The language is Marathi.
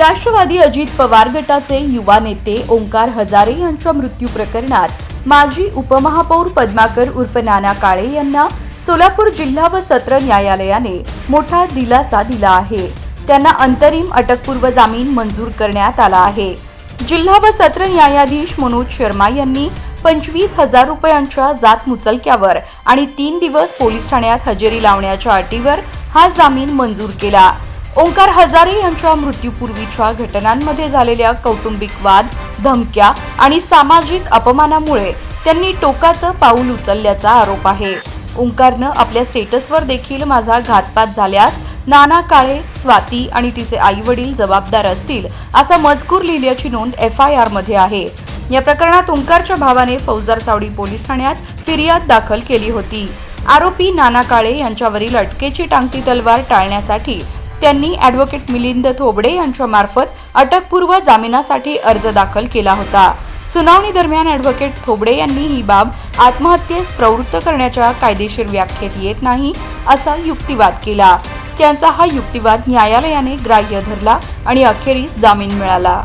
राष्ट्रवादी अजित पवार गटाचे युवा नेते ओंकार हजारे यांच्या मृत्यू प्रकरणात माजी उपमहापौर पद्माकर उर्फ नाना काळे यांना सोलापूर जिल्हा व सत्र न्यायालयाने मोठा दिलासा दिला आहे. त्यांना अंतरिम अटकपूर्व जामीन मंजूर करण्यात आला आहे. जिल्हा व सत्र न्यायाधीश मनोज शर्मा यांनी पंचवीस हजार रुपयांच्या जात मुचलक्यावर आणि तीन दिवस पोलीस ठाण्यात हजेरी लावण्याच्या अटीवर हा जामीन मंजूर केला. ओंकार हजारे यांच्या मृत्यूपूर्वीच्या घटनांमध्ये झालेल्या कौटुंबिक वाद धमक्या आणि सामाजिक अपमानामुळे त्यांनी टोकाचं पाऊल उचलल्याचा आरोप आहे. ओंकारनं आपल्या स्टेटसवर देखील माझा घातपात झाल्यास नाना काळे स्वाती आणि तिचे आई वडील जबाबदार असतील असा मजकूर लिहिल्याची नोंद एफ आय आरमध्ये आहे. या प्रकरणात ओंकारच्या भावाने फौजदार चावडी पोलीस ठाण्यात फिर्याद दाखल केली होती. आरोपी नाना काळे यांच्यावरील अटकेची टांगती तलवार टाळण्यासाठी त्यांनी ॲडव्होकेट मिलिंद थोबडे यांच्यामार्फत अटकपूर्व जामिनासाठी अर्ज दाखल केला होता. सुनावणी दरम्यान ॲडव्होकेट थोबडे यांनी ही बाब आत्महत्येस प्रवृत्त करण्याच्या कायदेशीर व्याख्येत येत नाही असा युक्तिवाद केला. त्यांचा हा युक्तिवाद न्यायालयाने ग्राह्य धरला आणि अखेरीस जामीन मिळाला.